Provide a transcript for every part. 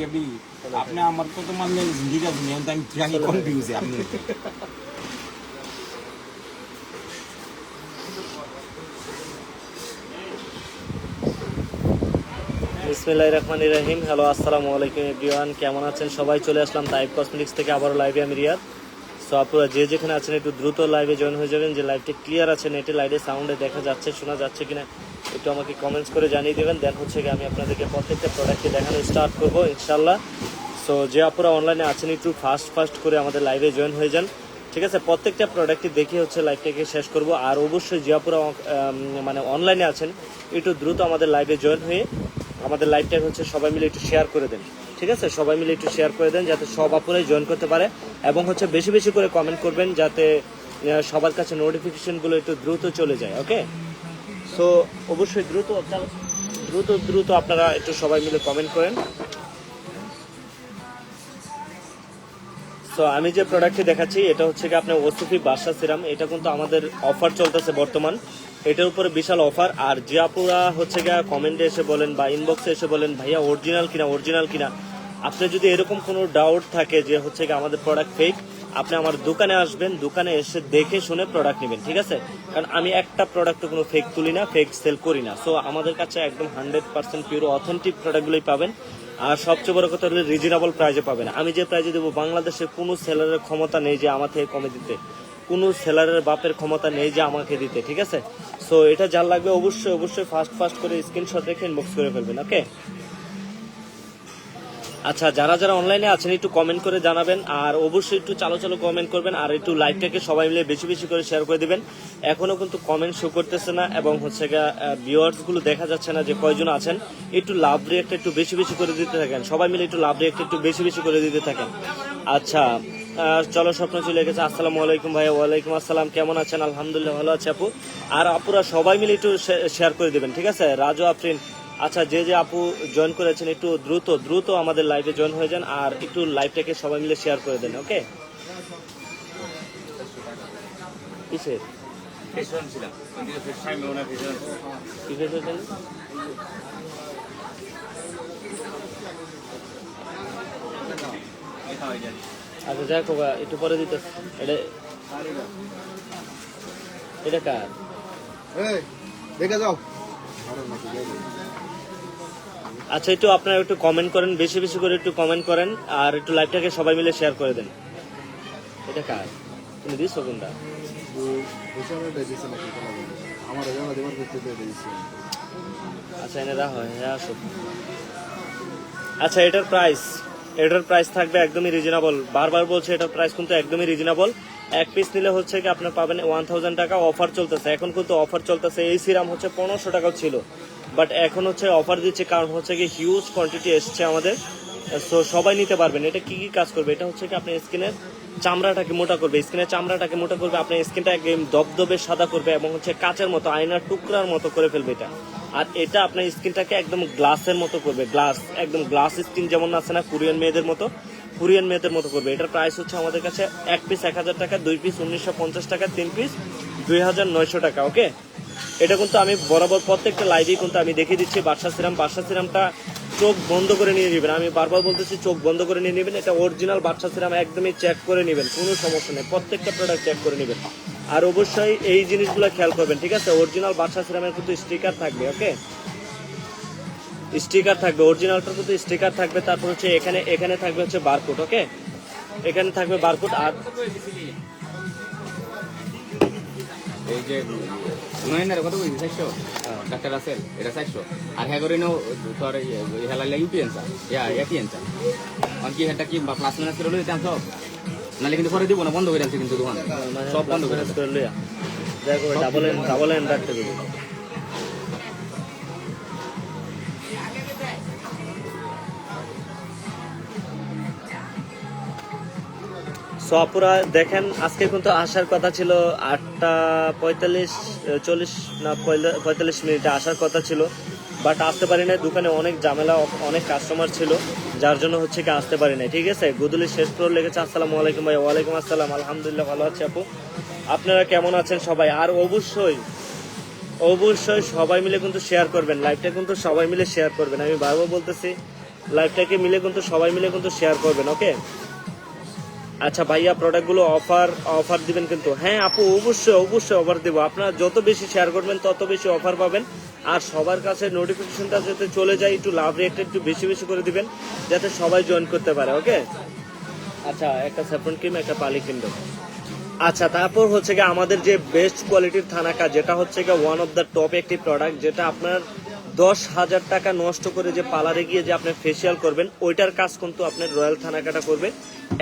কেবি আপনি আমার তো তোমার জিন্দিগা দুনিয়া তাই কি কনফিউজ আপনি বিসমিল্লাহির রহমানির রহিম। হ্যালো, আসসালামু আলাইকুম এভরিওয়ান কেমন আছেন? সবাই চলে আসলাম তাইপ কসমেটিক্স থেকে আবারও লাইভে আমি রিয়াদ। সো আপনারা যে যেখানে আছেন, একটু দ্রুত লাইভে জয়েন হয়ে যাবেন। যে লাইভটি ক্লিয়ার আছে নেটে লাইটে সাউন্ডে দেখা যাচ্ছে, শোনা যাচ্ছে কিনা। একটু আমাকে কমেন্টস করে জানিয়ে দেবেন দেন হচ্ছে আমি আপনাদেরকে প্রত্যেকটা প্রোডাক্টকে দেখানো স্টার্ট করব ইনশাল্লাহ সো যে আপনারা অনলাইনে আছেন একটু ফাস্ট ফাস্ট করে আমাদের লাইভে জয়েন হয়ে যান। ঠিক আছে, প্রত্যেকটা প্রোডাক্টই দেখে হচ্ছে লাইভটাকে শেষ করব। আর অবশ্যই যে আপনারা মানে অনলাইনে আছেন, একটু দ্রুত আমাদের লাইভে জয়েন হয়ে আমাদের লাইভটা হচ্ছে সবাই মিলে একটু শেয়ার করে দেন। ঠিক আছে, সবাই মিলে একটু শেয়ার করে দেন, যাতে সব আপুরাই জয়েন করতে পারে। এবং হচ্ছে বেশি বেশি করে কমেন্ট করবেন, যাতে সবার কাছে নোটিফিকেশনগুলো একটু দ্রুত চলে যায় ওকে সো অবশ্যই দ্রুত দ্রুত দ্রুত আপনারা একটু সবাই মিলে কমেন্ট করেন। সো আমি যে প্রোডাক্টটি দেখাচ্ছি, এটা হচ্ছে কি আপনার ওসিফি বাসা সিরাম এটা কিন্তু আমাদের অফার চলতেছে বর্তমান। এটার উপরে বিশাল অফার আর যে আপুরা হচ্ছে গিয়ে কমেন্টে এসে বলেন বা ইনবক্সে এসে বলেন, ভাইয়া অরিজিনাল কিনা অরিজিনাল কিনা? আপনার যদি এরকম কোনো ডাউট থাকে যে হচ্ছে গিয়ে আমাদের প্রোডাক্ট ফেক আপনি আমার দোকানে আসবেন, দোকানে এসে দেখে শুনে প্রোডাক্ট নেবেন, ঠিক আছে? কারণ আমি একটা প্রোডাক্ট কোনো ফেক তুলি না ফেক সেল করি না। সো আমাদের কাছে একদম হান্ড্রেড পার্সেন্ট পিওর অথেন্টিক প্রোডাক্টগুলোই পাবেন। আর সবচেয়ে বড় কথা হলো রিজনেবল প্রাইজে পাবেন। আমি যে প্রাইজে দেবো বাংলাদেশের কোনো সেলারের ক্ষমতা নেই যে আমার থেকে কমে দিতে। কোনো সেলারের বাপের ক্ষমতা নেই যে আমাকে দিতে, ঠিক আছে? সো এটা যার লাগবে অবশ্যই অবশ্যই ফাস্ট ফাস্ট করে স্ক্রিনশট রেখে ইনবক্স করে ফেলবেন ওকে আচ্ছা যারা যারা অনলাইনে আছেন, একটু কমেন্ট করে জানাবেন, আর অবশ্যই একটু চালো চালো কমেন্ট করবেন, আর একটু লাইভটাকে সবাই মিলে বেশি বেশি করে শেয়ার করে দিবেন। এখনও কিন্তু কমেন্ট শো করতেছে না, এবং হচ্ছে ভিউয়ার্সগুলো দেখা যাচ্ছে না যে কয়জন আছেন। একটু লাভ রিয়েক্ট একটু বেশি বেশি করে দিতে থাকেন। সবাই মিলে একটু লাভ রিয়েক্ট একটু বেশি বেশি করে দিতে থাকেন। আচ্ছা চলো স্বপ্ন চলে গেছে। আসসালামু আলাইকুম ভাইয়া, ওয়ালাইকুম আসসালাম। কেমন আছেন? আলহামদুলিল্লাহ, ভালো আছে আপু। আর আপুরা সবাই মিলে একটু শেয়ার করে দিবেন, ঠিক আছে? রাজু আফরিন আচ্ছা যে যে আপু জয়েন করেছেন একটু দ্রুত দ্রুত আমাদের লাইভে জয়েন হয়ে যান আর একটু লাইভটাকে সবাই মিলে শেয়ার করে দেন ওকে কিসের আচ্ছা যাই হোক একটু পরে দিতে। এটা এটা কার? দেখে যাও। আচ্ছা একটু আপনারা একটু কমেন্ট করেন বেশি বেশি করে একটু কমেন্ট করেন আর একটু লাইভটাকে সবাই মিলে শেয়ার করে দেন। এটা কার? তুমি দিছো কোনটা? করতে দিয়েছে আচ্ছা এনে রাখো হ্যাঁ আচ্ছা এটার প্রাইস এটার প্রাইস থাকবে একদমই রিজনেবল বারবার বলছে এটার প্রাইস কিন্তু একদমই রিজনেবল এক পিস নিলে হচ্ছে কি আপনার পাবেন ওয়ান থাউজেন্ড টাকা অফার চলতেছে। এখন কিন্তু অফার চলতেছে এই সিরাম হচ্ছে পনেরোশো টাকাও ছিল। বাট এখন হচ্ছে অফার দিচ্ছে কারণ হচ্ছে কি হিউজ কোয়ান্টিটি এসছে আমাদের। সো সবাই নিতে পারবেন। এটা কি কি কাজ করবে? এটা হচ্ছে কি আপনার স্কিনের চামড়াটাকে মোটা করবে। স্কিনের চামড়াটাকে মোটা করবে, আপনার স্কিনটা একদম দবদবে সাদা করবে এবং হচ্ছে কাচের মতো, আয়নার টুকরার মতো করে ফেলবে এটা। আর এটা আপনার স্কিনটাকে একদম গ্লাসের মতো করবে। গ্লাস একদম গ্লাস স্কিন যেমন আছে না কোরিয়ান মেয়েদের মতো কোরিয়ান মেয়েদের মতো করবে। এটার প্রাইস হচ্ছে আমাদের কাছে এক পিস এক হাজার টাকা, দুই পিস উনিশশো পঞ্চাশ টাকা, তিন পিস দুই হাজার নয়শো টাকা ওকে এটা কিন্তু আমি বরাবর প্রত্যেকটা লাইভেই কিন্তু আমি দেখিয়ে দিচ্ছি বাদশা সিরাম। বাদশা সিরামটা চোখ বন্ধ করে নিয়ে নেবেন। আমি বারবার বলতেছি, চোখ বন্ধ করে নিয়ে নেবেন। এটা অরিজিনাল বাদশা সিরাম একদমই চেক করে নেবেন, কোনো সমস্যা নেই। প্রত্যেকটা প্রোডাক্ট চেক করে নেবেন। আর অবশ্যই এই জিনিসগুলো খেয়াল করবেন, ঠিক আছে? অরিজিনাল বাদশা সিরামের কিন্তু স্টিকার থাকবে ওকে স্টিকার থাকবে অরিজিনালটার কিন্তু স্টিকার থাকবে, তারপর হচ্ছে এখানে এখানে থাকবে হচ্ছে বারকোড ওকে এখানে থাকবে বারকোড আর এই যে নয়নের কত কইছি চারশো? ডাক্তার রাসেল এটা চারশো। আর হ্যাঁ করে নো তোর হেলা ইউপি আনসা ইয়া একই আনসা আর কি এটা কি প্লাস মাইনাস করে লইতে সব? নাহলে কিন্তু পরে দিব না বন্ধ করে আনছে কিন্তু দোকান। মানে সব বন্ধ করে করে লইয়া। দেখো ডাবল এন ডাবল এন রাখতে দেবো। সো আপুরা, দেখেন, আজকে কিন্তু আসার কথা ছিল আটটা পঁয়তাল্লিশ, চল্লিশ না পঁয়তাল্লিশ মিনিটে আসার কথা ছিল। বাট আসতে পারি না দোকানে অনেক ঝামেলা, অনেক কাস্টমার ছিল, যার জন্য হচ্ছে কি আসতে পারি না ঠিক আছে? গুদুলি শেষ ফ্লোর লেগেছে। আসসালামু আলাইকুম ভাই, ওয়ালাইকুম আসসালাম। আলহামদুলিল্লাহ ভালো আছি আপু। আপনারা কেমন আছেন সবাই? আর অবশ্যই অবশ্যই সবাই মিলে কিন্তু শেয়ার করবেন। লাইভটা কিন্তু সবাই মিলে শেয়ার করবেন। আমি বারবার বলতেছি লাইভটাকে মিলে কিন্তু সবাই মিলে কিন্তু শেয়ার করবেন ওকে আচ্ছা ভাইয়া প্রোডাক্টগুলো অফার অফার দিবেন কিন্তু। হ্যাঁ আপু, অবশ্যই অবশ্যই অফার দেবো। আপনারা যত বেশি শেয়ার করবেন, তত বেশি অফার পাবেন। আর সবার কাছে নোটিফিকেশনটা যাতে চলে যায়, একটু লাভ রেটটা একটু বেশি বেশি করে দিবেন, যাতে সবাই জয়েন করতে পারে ওকে আচ্ছা একটা স্যাফরন ক্রিম একটা পালি ক্রিম আচ্ছা তারপর হচ্ছে গিয়ে আমাদের যে বেস্ট কোয়ালিটির থানাকা যেটা হচ্ছে গিয়ে ওয়ান অফ দ্য টপ একটি প্রোডাক্ট যেটা আপনার দশ হাজার টাকা নষ্ট করে যে পার্লারে গিয়ে যে আপনি ফেসিয়াল করবেন, ওইটার কাজ কিন্তু আপনার রয়্যাল থানাকাটা করবে।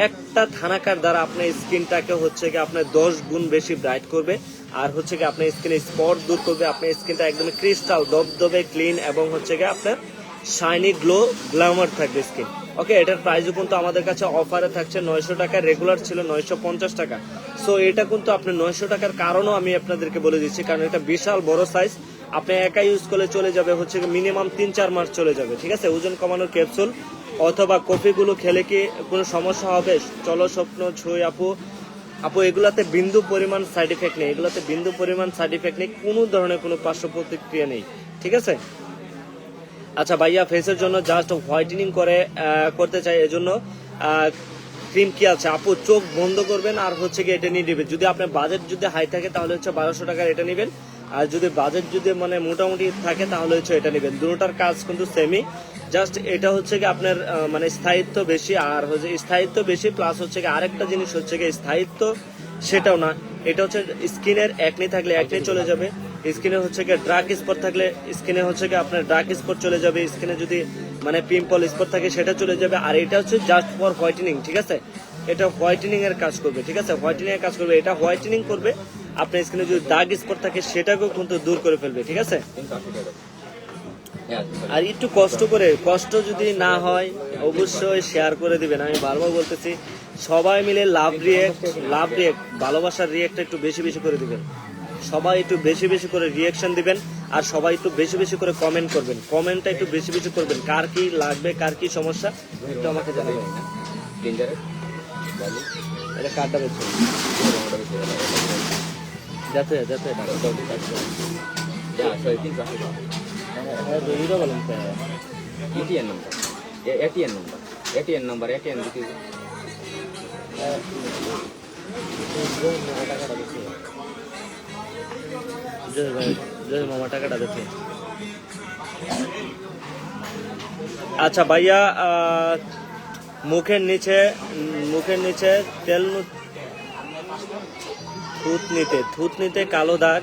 একটা থানাকার দ্বারা আপনার স্কিনটাকে হচ্ছে গিয়ে আপনার দশ গুণ বেশি ব্রাইট করবে, আর হচ্ছে কি আপনার স্কিনে স্পট দূর করবে, আপনার স্কিনটা একদম ক্রিস্টাল দবদবে ক্লিন এবং হচ্ছে গিয়ে আপনার শাইনি গ্লো গ্ল্যামার থাকবে স্কিন ওকে এটার প্রাইসও কিন্তু আমাদের কাছে অফারে থাকছে নয়শো টাকা রেগুলার ছিল নয়শো পঞ্চাশ টাকা। সো এটা কিন্তু আপনি নয়শো টাকার কারণও আমি আপনাদেরকে বলে দিচ্ছি, কারণ এটা বিশাল বড় সাইজ আপনি একা ইউজ করলে চলে যাবে, হচ্ছে মিনিমাম তিন চার মাস চলে যাবে, ঠিক আছে? ওজন কমানোর ক্যাপসুল অথবা কফিগুলো খেলে কি কোনো সমস্যা হবে? চলো স্বপ্ন, ছুঁই আপু। আপু, এগুলাতে বিন্দু পরিমাণ সাইড এফেক্ট নেই। এগুলাতে বিন্দু পরিমাণ সাইড এফেক্ট নেই। কোনো ধরনের কোনো পার্শ্ব প্রতিক্রিয়া নেই, ঠিক আছে? আচ্ছা ভাইয়া ফেসের জন্য জাস্ট হোয়াইটেনিং করে করতে চাই, এজন্য ক্রিম কি আছে? আপু, চোখ বন্ধ করবেন আর হচ্ছে কি এটা নিয়ে নেবেন। যদি আপনার বাজেট যদি হাই থাকে, তাহলে হচ্ছে বারোশো টাকার এটা নেবেন। আর যদি বাজেট যদি মানে মোটামুটি থাকে তাহলে হচ্ছে এটা নেবেন। দুটোটার কাজ কিন্তু সেমই জাস্ট এটা হচ্ছে কি আপনার মানে স্থায়িত্ব বেশি আর হচ্ছে স্থায়িত্ব বেশি প্লাস হচ্ছে কি আরেকটা জিনিস হচ্ছে কি স্থায়িত্ব সেটাও না। এটা হচ্ছে স্কিনের একনি থাকলে একনি চলে যাবে। স্কিনে হচ্ছে কি ড্রাক স্পট থাকলে স্কিনে হচ্ছে কি আপনার ড্রাক স্পট চলে যাবে। স্কিনে যদি মানে পিম্পল স্পট থাকে সেটা চলে যাবে। আর এটা হচ্ছে জাস্ট ফর হোয়াইটেনিং ঠিক আছে? এটা হোয়াইটেনিং এর কাজ করবে, ঠিক আছে? হোয়াইটেনিং এর কাজ করবে। এটা হোয়াইটেনিং করবে। আপনার স্কিনে যদি দাগ স্পট থাকে সেটাকেও কিন্তু দূর করে ফেলবে ঠিক আছে? আর একটু কষ্ট করে কষ্ট যদি না হয় অবশ্যই শেয়ার করে দিবেন। আমি বারবার বলতেছি সবাই মিলে লাভ রিয়েক্ট লাভ রিয়েক্ট ভালোবাসার রিয়েক্ট একটু বেশি বেশি করে দিবেন। সবাই একটু বেশি বেশি করে রিয়েকশন দিবেন আর সবাই একটু বেশি বেশি করে কমেন্ট করবেন। কমেন্টটা একটু বেশি বেশি করবেন। কার কি লাগবে কার কি সমস্যা একটু আমাকে জানাবেন। এটা কারটা যাতে যাতে বলেন তো। ETN number ATN number ATN number ATN দিতে জয় ভাই জয় মামা টাকাটা দেখে আচ্ছা ভাইয়া মুখের নিচে মুখের নিচে তেল থুতনিতে থুতনিতে কালো দাগ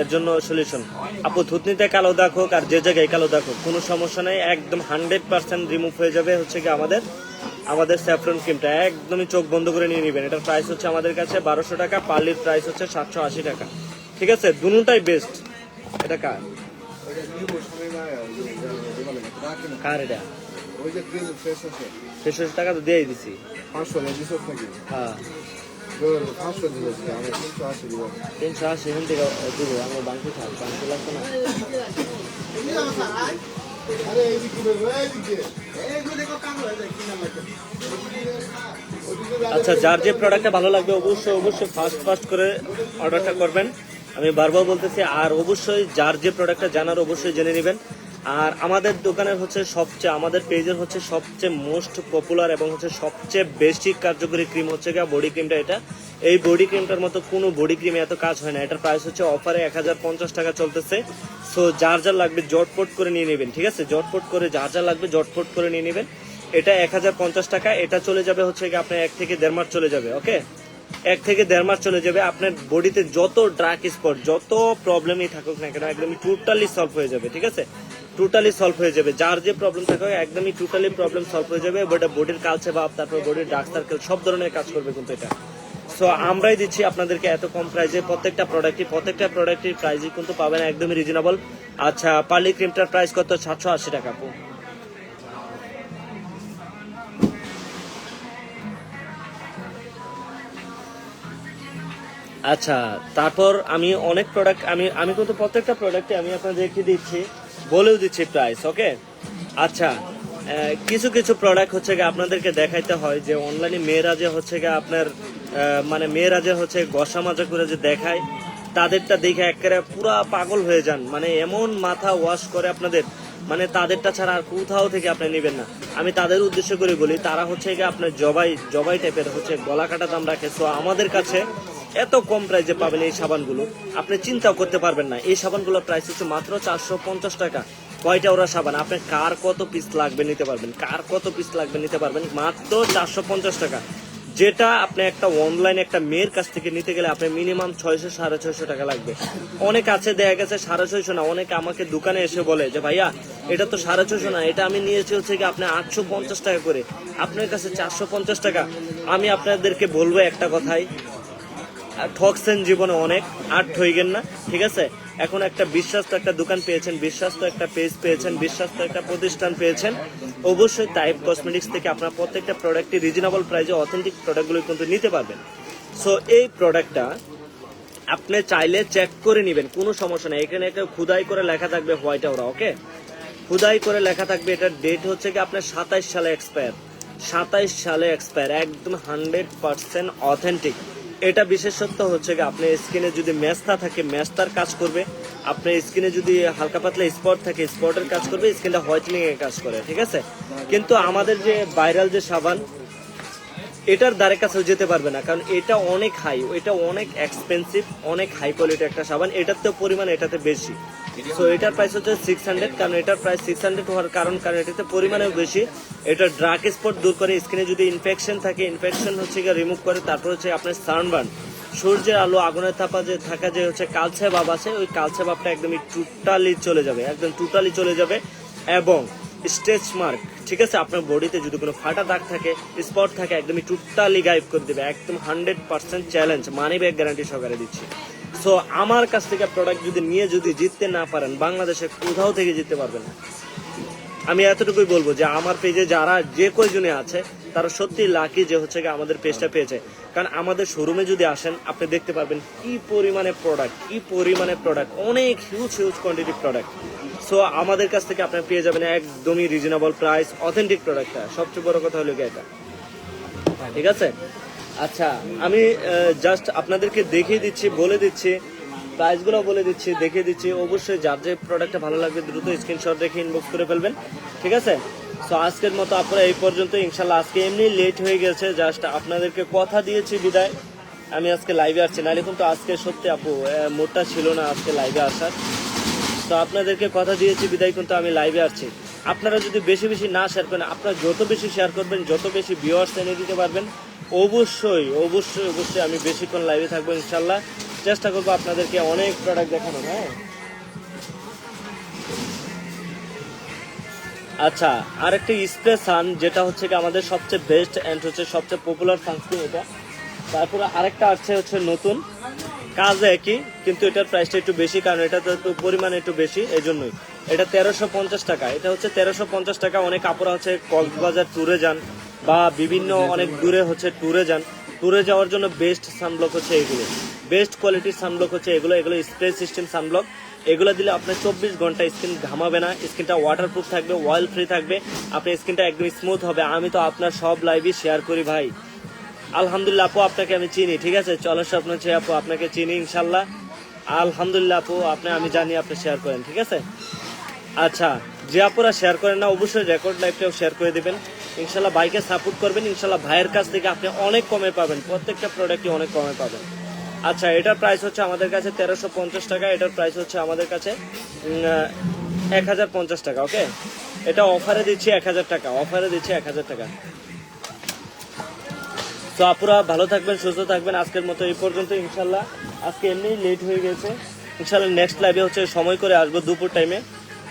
এর জন্য সলিউশন আপু থুতনিতে কালো দাগ হোক আর যে জায়গায় কালো দাগ হোক কোনো সমস্যা নেই একদম হান্ড্রেড পার্সেন্ট রিমুভ হয়ে যাবে হচ্ছে কি আমাদের আমাদের স্যাফরন ক্রিমটা একদমই চোখ বন্ধ করে নিয়ে নেবেন। এটার প্রাইস হচ্ছে আমাদের কাছে বারোশো টাকা পার্লির প্রাইস হচ্ছে সাতশো আশি টাকা। ঠিক আছে? দুটাই বেস্ট এটা কার? কার এটা? টাকা তো দিয়েই দিছি। পাঁচশো হ্যাঁ। তিনশো আশি এখান থেকে দিব আমার বাংকি থাক লাগবে না আরে এইদিকে এইদিকে আচ্ছা যার যে প্রোডাক্টটা ভালো লাগবে অবশ্যই অবশ্যই ফাস্ট ফাস্ট করে অর্ডারটা করবেন। আমি বারবার বলতেছি আর অবশ্যই যার যে প্রোডাক্টটা জানার অবশ্যই জেনে নেবেন। আর আমাদের দোকানের হচ্ছে সবচেয়ে, আমাদের পেজের হচ্ছে সবচেয়ে মোস্ট পপুলার এবং হচ্ছে সবচেয়ে বেশি কার্যকরী ক্রিম হচ্ছে গিয়ে বডি ক্রিমটা এটা। এই বডি ক্রিমটার মতো কোনো বডি ক্রিমে এত কাজ হয় না। এটার প্রাইস হচ্ছে অফারে এক হাজার পঞ্চাশ টাকা চলতেছে। সো যার যার লাগবে জটপট করে নিয়ে নেবেন, ঠিক আছে? জটপট করে যার যার লাগবে জটপট করে নিয়ে নেবেন। এটা এক হাজার পঞ্চাশ টাকা, এটা চলে যাবে হচ্ছে গিয়ে আপনার এক থেকে দেড় মাস চলে যাবে ওকে এক থেকে দেড় মাস চলে যাবে, আপনার বডিতে যত ড্রাক স্পট যত প্রবলেমই থাকুক না কেন, একদমই টোটালি সলভ হয়ে যাবে, ঠিক আছে? টোটালি সলভ হয়ে যাবে। যার যে প্রবলেম থাকে একদমই টোটালি প্রবলেম সলভ হয়ে যাবে। এটা বডির কালচে ভাব তারপর বডির ডার্ক সার্কেল সব ধরনের কাজ করবে কিন্তু এটা। সো আমরাই দিচ্ছি আপনাদেরকে এত কম প্রাইসে প্রত্যেকটা প্রোডাক্টই প্রত্যেকটা প্রোডাক্টের প্রাইসই কিন্তু পাবেন একদমই রিজনেবল আচ্ছা পার্লি ক্রিমটার প্রাইস কত? সাতশো আশি টাকা। আপু আচ্ছা তারপর আমি অনেক প্রোডাক্ট আমি আমি কিন্তু প্রত্যেকটা প্রোডাক্টে আমি আপনাদেরকে দিচ্ছি। বলেও দিচ্ছি প্রাইস ওকে আচ্ছা কিছু কিছু প্রোডাক্ট হচ্ছে গিয়ে আপনাদেরকে দেখাইতে হয় যে অনলাইনে মেয়েরা যে হচ্ছে গিয়ে আপনার মানে মেয়েরা যে হচ্ছে গসা মাজা করে যে দেখায়, তাদেরটা দেখে একেবারে পুরা পাগল হয়ে যান। মানে এমন মাথা ওয়াশ করে আপনাদের মানে তাদেরটা ছাড়া আর কোথাও থেকে আপনি নেবেন না। আমি তাদের উদ্দেশ্য করে বলি, তারা হচ্ছে গিয়ে আপনার জবাই জবাই টাইপের হচ্ছে গলা কাটা দাম রাখে। তো আমাদের কাছে এত কম প্রাইসে পাবেন এই সাবানগুলো। আপনি চিন্তাও করতে পারবেন না। এই সাবানগুলোর প্রাইস হচ্ছে মাত্র চারশো পঞ্চাশ টাকা। কয়টা ওরা সাবান? আপনি কার কত পিস লাগবে নিতে পারবেন? কার কত পিস লাগবে নিতে পারবেন? মাত্র চারশো পঞ্চাশ টাকা। যেটা আপনি একটা অনলাইন একটা মেয়ের কাছ থেকে নিতে গেলে আপনার মিনিমাম ছয়শো, সাড়ে ছয়শো টাকা লাগবে। অনেক আছে, দেখা গেছে সাড়ে ছয়শো না, অনেকে আমাকে দোকানে এসে বলে যে, ভাইয়া, এটা তো সাড়ে ছয়শো না, এটা আমি নিয়েছি হচ্ছে কি আপনি আটশো পঞ্চাশ টাকা করে। আপনার কাছে চারশো পঞ্চাশ টাকা। আমি আপনাদেরকে বলব একটা কথাই ঠকছেন জীবনে অনেক, আর ঠইগেন না, ঠিক আছে? এখন একটা বিশ্বাস্ত একটা দোকান পেয়েছেন, বিশ্বাস্ত একটা পেজ পেয়েছেন, বিশ্বাস্ত একটা প্রতিষ্ঠান পেয়েছেন। অবশ্যই টাইপ কসমেটিক্স থেকে আপনার প্রত্যেকটা প্রোডাক্টটি রিজনেবল প্রাইসে অথেন্টিক প্রোডাক্টগুলো কিন্তু নিতে পারবেন। সো এই প্রোডাক্টটা আপনি চাইলে চেক করে নেবেন, কোনো সমস্যা নেই। এখানে একটা খুদাই করে লেখা থাকবে হোয়াইট ওরা ওকে খুদাই করে লেখা থাকবে, এটার ডেট হচ্ছে কি আপনার সাতাইশ সালে এক্সপায়ার সাতাইশ সালে এক্সপায়ার একদম হান্ড্রেড পার্সেন্ট অথেন্টিক এটা বিশেষত্ব হচ্ছে কি আপনার স্কিনে যদি ম্যাস্তা থাকে ম্যাস্তার কাজ করবে। আপনার স্কিনে যদি হালকা পাতলা স্পট থাকে স্পটের কাজ করবে, স্কিনটা হোয়াইটনিং এর কাজ করে, ঠিক আছে? কিন্তু আমাদের যে ভাইরাল যে সাবান এটার দ্বারে কাছেও যেতে পারবে না, কারণ এটা অনেক হাই এটা অনেক এক্সপেন্সিভ অনেক হাই কোয়ালিটি একটা সাবান, এটার তো পরিমাণ এটাতে বেশি। সো এটার প্রাইস হচ্ছে সিক্স হান্ড্রেড কারণ এটার প্রাইস সিক্স হান্ড্রেড হওয়ার কারণ কারণ এটাতে পরিমাণেও বেশি। এটা ড্রাগ স্পট দূর করে স্কিনে যদি ইনফেকশন থাকে ইনফেকশন হচ্ছে গিয়ে রিমুভ করে, তারপর হচ্ছে আপনার সানবার্ন সূর্যের আলো, আগুনের থাপা যে থাকা যে হচ্ছে কালছে ভাব আছে, ওই কালছে ভাবটা একদমই টোটালি চলে যাবে, একদম টোটালি চলে যাবে। এবং স্টেচ মার্ক, ঠিক আছে? আপনার বডিতে যদি কোনো ফাটা দাগ থাকে, স্পট থাকে, একদমই টোটালি গায়েব করে দেবে, একদম hundred percent challenge money back guarantee সহকারে দিচ্ছি। সো আমার কাছ থেকে প্রোডাক্ট যদি নিয়ে যদি জিততে না পারেন, বাংলাদেশে কোথাও থেকে জিততে পারবেন না। আমি এতটুকুই বলব যে, আমার পেজে যারা যে কয়জনে আছে, তারা সত্যি লাকি যে হচ্ছে গিয়ে আমাদের পেজটা পেয়েছে। কারণ আমাদের শোরুমে যদি আসেন, আপনি দেখতে পারবেন কি পরিমাণে প্রোডাক্ট কি পরিমাণে প্রোডাক্ট অনেক huge huge quantity product so আমাদের কাছ থেকে আপনি পেয়ে যাবেন একদমই রিজনেবল প্রাইস অথেন্টিক প্রোডাক্টটা সবচেয়ে বড় কথা হলো এটা? ঠিক আছে? আচ্ছা আমি জাস্ট আপনাদেরকে দেখিয়ে দিচ্ছি, বলে দিচ্ছি প্রাইসগুলো বলে দিচ্ছি, দেখিয়ে দিচ্ছি। অবশ্যই যার যে প্রোডাক্টটা ভালো লাগবে দ্রুত স্ক্রিনশট রেখে ইনবক্স করে ফেলবেন। ঠিক আছে? সো আজকের মতো আপনারা এই পর্যন্ত ইনশাল্লাহ আজকে এমনি লেট হয়ে গেছে জাস্ট আপনাদেরকে কথা দিয়েছি বিদায়। আমি আজকে লাইভে আসছি। নাহলে কিন্তু আজকে সত্যি আপু মোটটা ছিল না আজকে লাইভে আসার। তো আপনাদেরকে কথা দিয়েছি, বিদায় কিন্তু আমি লাইভে আসছি। আপনারা যদি বেশি বেশি না শেয়ার করেন, আপনারা যত বেশি শেয়ার করবেন, যত বেশি ভিউয়ার্স এনে দিতে পারবেন, অবশ্যই অবশ্যই অবশ্যই আমি বেশিক্ষণ লাইভে থাকব ইনশাল্লাহ চেষ্টা করব আপনাদেরকে অনেক প্রোডাক্ট দেখানো হ্যাঁ? আচ্ছা আর একটা স্প্রে সান যেটা হচ্ছে কি আমাদের সবচেয়ে বেস্ট অ্যান্ড হচ্ছে সবচেয়ে পপুলার সানস্ক্রিন এটা। তারপরে আরেকটা আছে হচ্ছে নতুন। কাজ একই, কিন্তু এটার প্রাইসটা একটু বেশি, কারণ এটা তো পরিমাণ একটু বেশি এই জন্যই এটা তেরোশো পঞ্চাশ টাকা, এটা হচ্ছে তেরোশো পঞ্চাশ টাকা, অনেক কাপড় হচ্ছে কক্সবাজার ট্যুরে যান, বা বিভিন্ন অনেক দূরে হচ্ছে ট্যুরে যান। ট্যুরে যাওয়ার জন্য বেস্ট সানব্লক হচ্ছে এগুলো। বেস্ট কোয়ালিটির সানব্লক হচ্ছে এগুলো এগুলো স্প্রে সিস্টেম সানব্লক এগুলো দিলে আপনার চব্বিশ ঘণ্টা স্কিন ঘামাবে না স্কিনটা ওয়াটারপ্রুফ থাকবে অয়েল ফ্রি থাকবে, আপনার স্কিনটা একদম স্মুথ হবে। আমি তো আপনার সব লাইভই শেয়ার করি ভাই। আলহামদুলিল্লাহ আপু, আপনাকে আমি চিনি, ঠিক আছে? চলো স্বপ্ন ছে আপু, আপনাকে চিনি, ইনশাল্লাহ। আলহামদুলিল্লাহ আপু, আপনি, আমি জানি আপনি শেয়ার করেন, ঠিক আছে? আচ্ছা যে আপুরা শেয়ার করেন না, অবশ্যই রেকর্ড লাইভটাও শেয়ার করে দেবেন। ইনশাল্লাহ ভাইকে সাপোর্ট করবেন, ইনশাল্লাহ ভাইয়ের কাছ থেকে আপনি অনেক কমে পাবেন, প্রত্যেকটা প্রোডাক্টই অনেক কমে পাবেন। আচ্ছা এটার প্রাইস হচ্ছে আমাদের কাছে তেরোশো পঞ্চাশ টাকা, এটার প্রাইস হচ্ছে আমাদের কাছে এক হাজার পঞ্চাশ টাকা ওকে এটা অফারে দিচ্ছি এক হাজার টাকা অফারে দিচ্ছি এক হাজার টাকা। তো আপুরা ভালো থাকবেন, সুস্থ থাকবেন। আজকের মতো এই পর্যন্ত, ইনশাল্লাহ। আজকে এমনি লেট হয়ে গেছে। ইনশাল্লাহ নেক্সট লাইভে হচ্ছে সময় করে আসব দুপুর টাইমে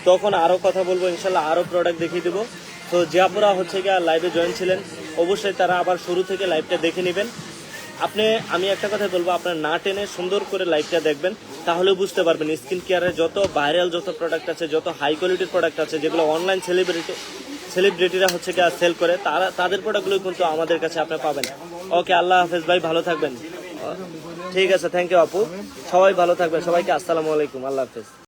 তখন আরও কথা বলব, ইনশাল্লাহ আরও প্রোডাক্ট দেখিয়ে দেবো। তো যে আপুরা হচ্ছে গিয়ে লাইভে জয়েন ছিলেন, অবশ্যই তারা আবার শুরু থেকে লাইভটা দেখে নেবেন। আপনি, আমি একটা কথা বলব, আপনার না টেনে সুন্দর করে লাইভটা দেখবেন তাহলে বুঝতে পারবেন স্কিন কেয়ারের যত ভাইরাল যত প্রোডাক্ট আছে, যত হাই কোয়ালিটির প্রোডাক্ট আছে, যেগুলো অনলাইন সেলিব্রিটি সেলিব্রিটিরা হচ্ছে সেল করে, তারা, তাদের প্রোডাক্টগুলো কিন্তু আমাদের কাছে আপনি পাবেন। ওকে, আল্লাহ হাফেজ, ভাই ভালো থাকবেন। ঠিক আছে থ্যাংক ইউ আপু। সবাই ভালো থাকবেন। সবাইকে আসসালামু আলাইকুম, আল্লাহ হাফেজ।